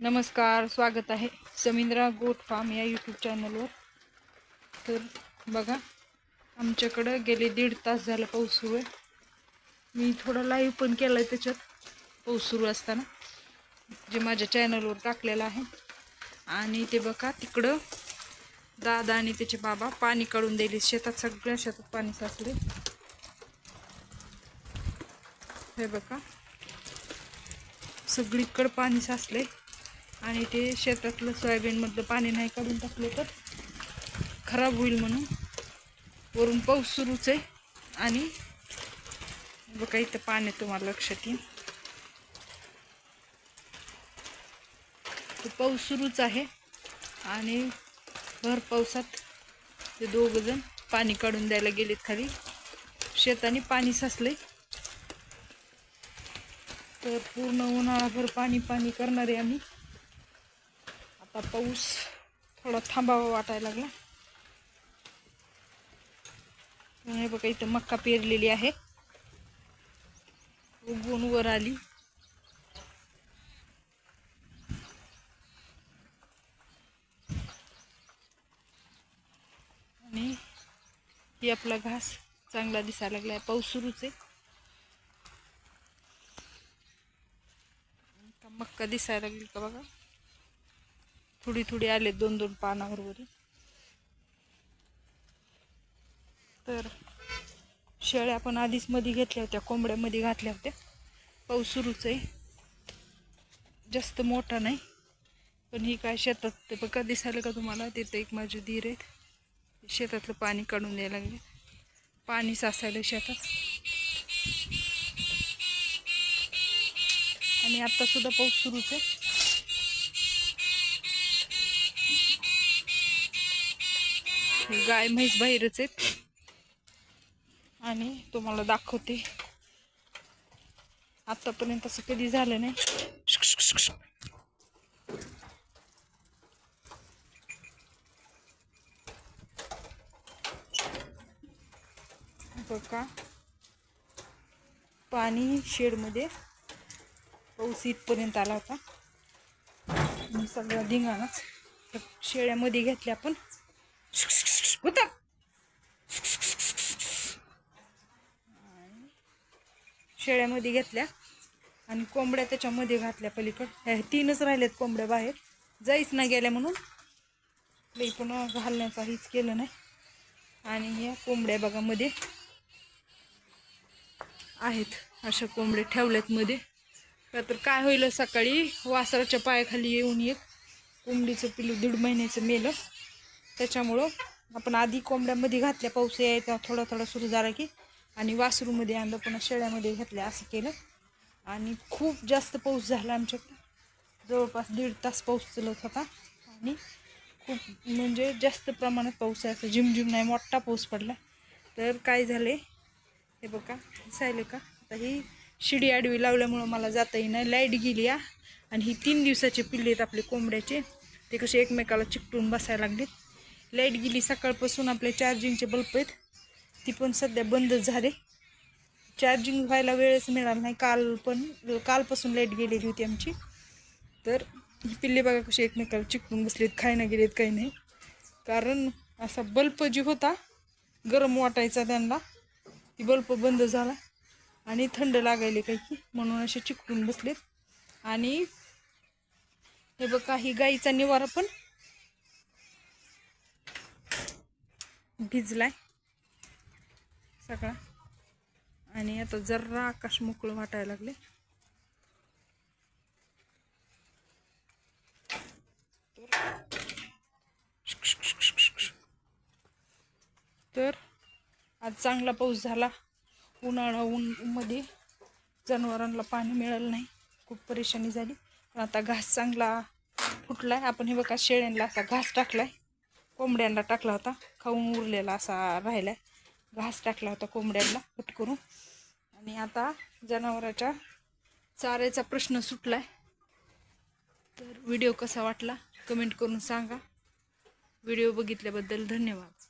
नमस्कार स्वागत आहे समिंद्रा गोट फार्म या यूट्यूब चॅनलवर तर बघा आमच्याकडं गेले दीड तास झालं पाऊस सुरू आहे. मी थोडा लाईव्ह पण केला आहे त्याच्यात पाऊस सुरू असताना जे माझ्या चॅनलवर टाकलेलं आहे. आणि ते बघा तिकडं दादा आणि त्याचे बाबा पाणी काढून दिले शेतात सगळ्या शेतात पाणी साचले. हे बघा सगळीकडं पाणी साचले आणि ते शेतातलं सोयाबीनमधलं पाणी नाही काढून टाकलं तर खराब होईल म्हणून. वरून पाऊस सुरूच आहे. आणि बघा इथं पाणी तुम्हाला लक्षात येईल. तो पाऊस सुरूच आहे. आणि भर पावसात ते दोघंजण पाणी काढून द्यायला गेलेत खाली. शेताने पाणी साचलंय. तर पूर्ण उन्हाळाभर पाणी पाणी करणार आहे आम्ही. आता पाऊस थोडा थांबावा वाटायला लागला. हे बघा इथं मक्का पेरलेली आहे. उगवून वर आली. आणि ही आपला घास चांगला दिसायला लागलाय. पाऊस सुरूच आहे. मक्का दिसायला लागली का बघा? थोडी थोडी आले दोन दोन पानावर तर शेळ्या पण आधीच मध्ये घेतल्या होत्या कोंबड्यामध्ये घातल्या होत्या. पाऊस सुरूच आहे. जास्त मोठा नाही. पण ही काय शेतात ते बघा दिसायला का तुम्हाला? तिथं एक माझे धीर आहेत. शेतातलं पाणी काढून द्यायला लागले. पाणी साचायला शेतात. आणि आत्तासुद्धा पाऊस सुरूच आहे. गाय म्हैस बाहेरच आहेत. आणि तुम्हाला दाखवते. आतापर्यंत असं कधी झालं नाही. बघा. पाणी शेडमध्ये पाऊस इथपर्यंत आला होता. सगळा धिंगाणाच शेळ्यामध्ये घेतल्या आपण उतर. शेळ्यामध्ये घेतल्या आणि कोंबड्या त्याच्यामध्ये घातल्या पलीकड. ह्या तीनच राहिल्यात कोंबड्या बाहेर. जाईच ना गेल्या म्हणून. लई पण घालण्याचा हीच केलं नाही. आणि या कोंबड्या बघा मध्ये आहेत. अशा कोंबड्या ठेवल्यात मध्ये. तर काय होईल सकाळी? वासराच्या पायाखाली येऊन एक कोंबडीचं पिलू दीड महिन्याचं मेलं. त्याच्यामुळं आपण आधी कोंबड्यामध्ये घातल्या पाऊस यायचा थोडा थोडा सुरू झाला की आणि वासरूमध्ये आणलं पुन्हा शेळ्यामध्ये घातलं असं केलं. आणि खूप जास्त पाऊस झाला आमच्याकडं. जवळपास दीड तास पाऊस चलत होता. आणि खूप म्हणजे जास्त प्रमाणात पाऊस आहे असं झिमझिम नाही मोठा पाऊस पडला. तर काय झाले हे बघा दिसायलं का? आता ही शिडी आडवी लावल्यामुळं मला जाता येईना. लाइट गेली या आणि ही तीन दिवसाचे पिल्ले आहेत आपले कोंबड्याचे. ते कसे एकमेकाला चिकटून बसायला लागले लाइट गेली सकाळपासून आपले चार्जिंगचे बल्ब आहेत. ती पण सध्या बंदच झाले. चार्जिंग व्हायला वेळच मिळाला नाही. काल पण कालपासून लाइट गेलेली होती आमची. तर पिल्ले बघा कशी एकमेकाला चिकटून बसलेत खाय ना गेलेत काही नाही. कारण असा बल्ब जी होता गरम वाटायचा त्यांना. ती बल्ब बंद झाला. आणि थंड लागायले काही की म्हणून असे चिकटून बसलेत. आणि हे बघा ही गाईचा निवारा पण भिजलाय सगळा. आणि आता जरा आकाश मोकळं वाटायला लागले तर आज चांगला पाऊस झाला. उन्हाळा ऊन मध्ये जनावरांना पाणी मिळालं नाही. खूप परेशानी झाली. पण आता घास चांगला फुटलाय. आपण हे बघा शेळ्यांना असा घास टाकलाय. कोंबड्यांना टाकला होता. खाऊन उरलेला असा राहिला घास टाकला होता कोंबड्यांना कट करून आणि आता जनावराच्या चाऱ्याचा प्रश्न सुटलाय. तर व्हिडिओ कसा वाटला? कमेंट करून सांगा. व्हिडिओ बघितल्याबद्दल धन्यवाद.